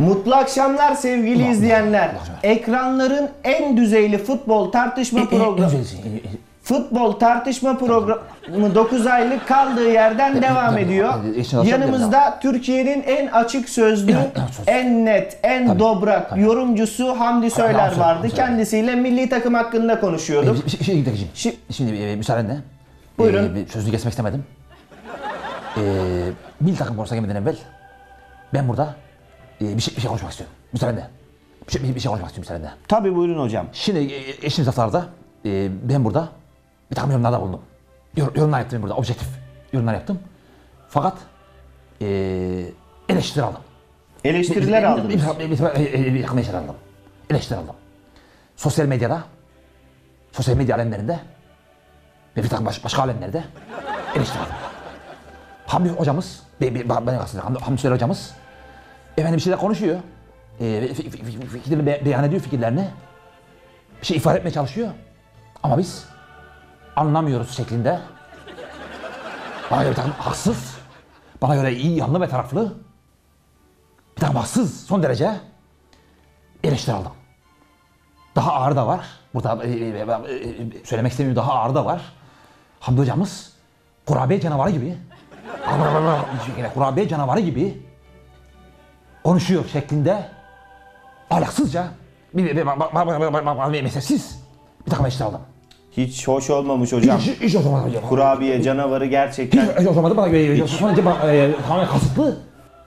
Mutlu akşamlar sevgili izleyenler. Ekranların en düzeyli futbol tartışma programı Futbol tartışma programı 9 aylık kaldığı yerden devam ediyor. Yanımızda Türkiye'nin en açık sözlü, en net, en dobrak yorumcusu Hamdi Söyler vardı. Kendisiyle milli takım hakkında konuşuyorduk. Bir şey, şey Gültekin'cim. Şi- Şimdi e, müsaadenle. Buyurun. E, bir sözünü kesmek istemedim. E, milli takım konusuna gelmeden evvel ben burada e, bir, şey, bir şey konuşmak istiyorum. Müsaadenle. Bir şey, bir, bir şey konuşmak istiyorum müsaadenle. Tabii buyurun hocam. Şimdi e, geçtiğimiz haftalarda e, ben burada bir takım yorumlarda bulundum. Yor, yorumlar yaptım ben burada. Objektif yorumlar yaptım. Fakat e, eleştiri aldım. Eleştiriler aldınız. Takım eleştiri aldım. Eleştiri aldım. Sosyal medyada, sosyal medya alemlerinde ve bir takım baş, başka alemlerde eleştiri aldım. Hamdi hocamız, be, be, ben kastediyorum, Hamdi, Hamdi Sürer hocamız efendim bir şeyler konuşuyor. E, fi- fi- fi- fikirlerini be- beyan ediyor fikirlerini. Bir şey ifade etmeye çalışıyor. Ama biz anlamıyoruz şeklinde. Bana göre bir takım haksız, bana göre iyi, yanlı ve taraflı bir takım haksız son derece eleştiri aldım. Daha ağır da var. Burada e, e, e, e, söylemek istemiyorum daha ağır da var. Hamdi hocamız kurabiye canavarı gibi kurabiye canavarı gibi konuşuyor şeklinde ahlaksızca bir, bir, bir, bir, bir, mesafesiz bir takım eleştiri aldım. Hiç hoş olmamış hocam. Hiç, hiç o zaman hocam. Kurabiye canavarı gerçekten Hiç o zaman da bana göre sadece e, tamamen kasıtlı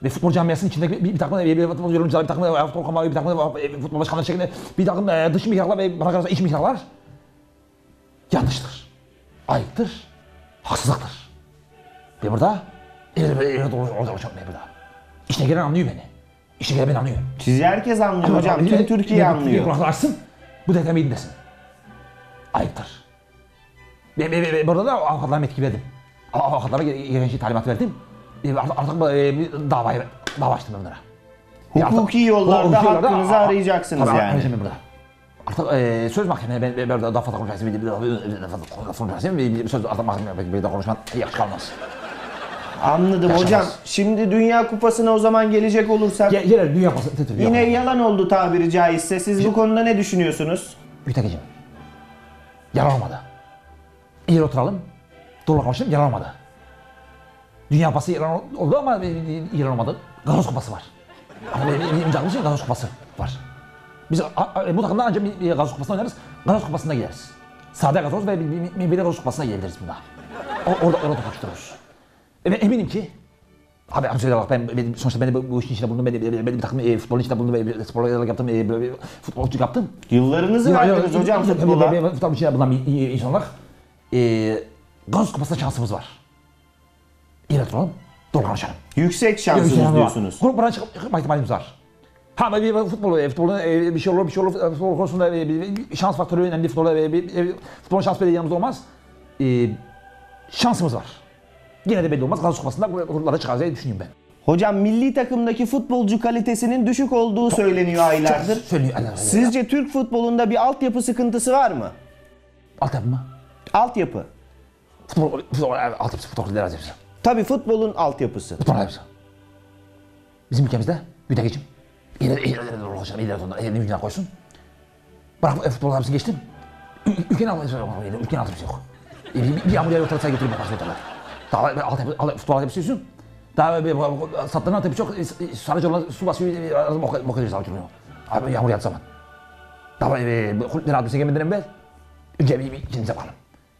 ve futbol camiasının içindeki bir, bir takım bir, bir futbol yorumcular, bir takım e, futbol kamuoyu, bir takım e, futbol başkanları şeklinde bir takım e, dış mihraklar ve bana kalırsa iç mihraklar yanlıştır. Ayıptır. Haksızlıktır. Ve burada ileri ileri doğru olacak hocam burada. İşine gelen anlıyor beni. Gelen beni anlıyor. sizi herkes anlıyor hocam. Tüm Türkiye anlıyor. Kulaklar açsın. Bu detayı dinlesin. Ayıptır. Ve, ve, ve burada da avukatlarımı etkiledim. Av- Avukatlara gerekli talimat verdim. E, Artık, artık e, bir davaya, dava açtım ben bunlara. E, Hukuki yollarda Hukuki yollarda- hakkınızı a- a- arayacaksınız tabii, yani. arayacağım ben burada. Artık e, söz mahkemeye ben, ben, ben daha fazla konuşacaksın. Bir, daha fazla bir söz artık mahkemeye bir daha konuşman yakışık kalmaz. Anladım Yaşamaz. hocam. Şimdi Dünya Kupası'na o zaman gelecek olursak Gel, gel Dünya Kupası. Tüh, yine yalan oldu tabiri caizse. Siz bu konuda ne düşünüyorsunuz? Mütekicim. Yalan olmadı. İyi oturalım. Doğru konuşalım yalan olmadı. Dünya Kupası yalan oldu ama yalan olmadı. Gazoz Kupası var. Ama benim imzalım için Gazoz Kupası var. Biz a- bu takımdan ancak Gazoz Kupası'na oynarız. Gazoz Kupası'na gideriz. Sade Gazoz ve bir, bir, bir, bir Gazoz Kupası'na gidebiliriz bunda. O, orada orada tokuştururuz. Ben eminim ki Abi abi söyle bak ben, ben sonuçta ben de bu, bu işin içinde bulundum. Ben, de- ben, de bir takım e, futbolun içinde bulundum. Ben, ben sporla yaptım. E, böyle, futbolcu yaptım. Yıllarınızı verdiniz hocam futbola. Ben futbol içinde bulunan bir bir insan olarak e, Gazoz Kupası'na şansımız var. İyi oturalım. Doğru konuşalım. Yüksek şansınız diyorsunuz. Gruplara çıkıp çıkma ihtimalimiz var. Ha bir, bir futbol, e, futbolun e, bir şey olur, bir şey olur. e, Futbol konusunda e, bir, şans faktörü önemli. Futbola e, bir, futbolun şans yanımızda olmaz. E, şansımız var. Yine de belli olmaz. Gazoz Kupası'nda gruplara çıkarız diye düşünüyorum ben. Hocam milli takımdaki futbolcu kalitesinin düşük olduğu söyleniyor aylardır. Allah Allah. Sizce Türk futbolunda bir altyapı sıkıntısı var mı? Altyapı mı? Altyapı. Futbol, futbol, altyapısı, futbol hepsi. Tabii futbolun altyapısı. Futbol hepsi. Bizim ülkemizde Güdegeciğim. İleri, ileri, ileri doğru olacağım. İleri doğru. Elini yüzüne koysun. Bırak e, futbol hepsini geçtim. Ül- Ülkenin altyapısı yok. Ülkenin altyapısı yok. E, Bir, bir, bir yağıyor ortalığı götürüp yaparsın ortalığı. Daha e, altyapı, alt, futbol altyapısı istiyorsun. Daha bir sattığın altyapı çok. e, Sadece olan su basıyor. e, Bok ediyoruz avucunu. Abi yağmur yağdığı zaman. Daha e, kulüplerin altyapısına gelmeden evvel önce bir, kendimize bakalım.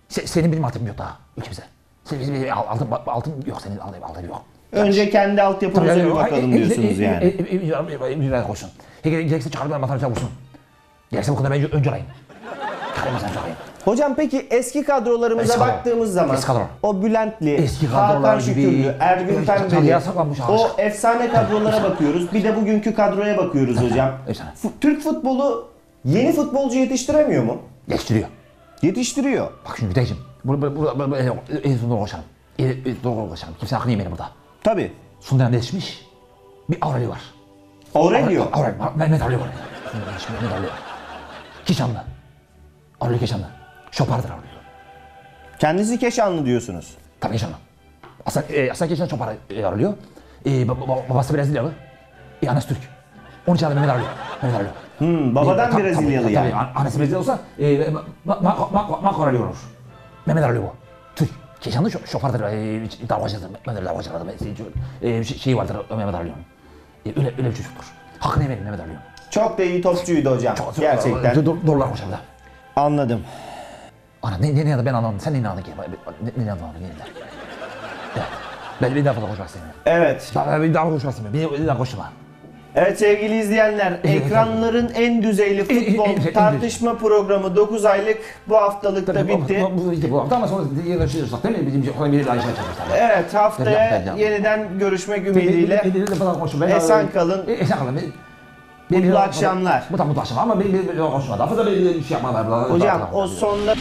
Se, senin benim altyapım yok daha ülkemize. Senin bizim altın, altın yok senin altın yok. Önce kendi altyapınıza bir bakalım diyorsunuz yani. Yani. koysun. Gerekirse çıkardım matematik vursun. Gerekirse bu kadar ben önce arayayım. Çıkarayım matematik arayayım. Hocam peki eski kadrolarımıza Eski kadro. baktığımız zaman Eski kadro. o Bülentli, Eski Hakan Şükürlü, Ergün Pembeli o efsane kadrolara bakıyoruz. Bir de bugünkü kadroya bakıyoruz hocam. efsane. Türk futbolu yeni futbolcu yetiştiremiyor mu? Geçtiriyor. Yetiştiriyor. Bak şimdi Güdeyciğim. Bunu bu, bu, bu, en son doğru konuşalım. Doğru konuşalım. Kimse hakkını yemeyelim burada. Tabii. Son dönemde yetişmiş bir Aurelio var. Aurelio. Aurelio. Mehmet Aurelio var. Mehmet Aurelio. Keşanlı. Aurelio Keşanlı. Şopardır Aurelio. Kendisi Keşanlı diyorsunuz. Tabii Keşanlı. Aslan, e, Aslan Keşanlı Şopar e, Aurelio. E, ba- ba- babası Brezilyalı. E, annesi Türk. Onun için adı Mehmet Ali. Mehmet Ali. Hmm, babadan E, Brezilyalı yani. Tabii, an- annesi Brezilyalı olsa e, ma, ma, ma, ma, Makor Ali olur. Mehmet Ali bu. Türk. Keşanlı şo şofördür, e, davacıdır. Mehmet davacıdır. E, şey, şey vardır Mehmet Ali'nin. E, öyle, öyle bir çocuktur. Hakkını yemeyelim Mehmet Ali'nin. Çok da iyi topçuydu hocam. Gerçekten. Do, do, dolar koşar da. Anladım. Ana ne, ne, ne adı ben anlamadım. Sen ne inandın ki? Ne, ne inandın abi? Ne. Ben bir daha fazla konuşmak istemiyorum. Evet. Ben bir daha konuşmak istemiyorum. Bir, bir daha konuşma. Evet sevgili izleyenler, ekranların en düzeyli futbol tartışma programı 9 aylık bu haftalıkta bitti. Bu, hafta ama sonra yeniden şey yapacak değil mi? Bizim işe yapacağız. Evet haftaya yeniden görüşmek ümidiyle. Esen kalın. Esen kalın. Mutlu akşamlar. Mutlu, akşamlar ama bir, konuşma. Daha fazla bir, şey yapma. Hocam o sonda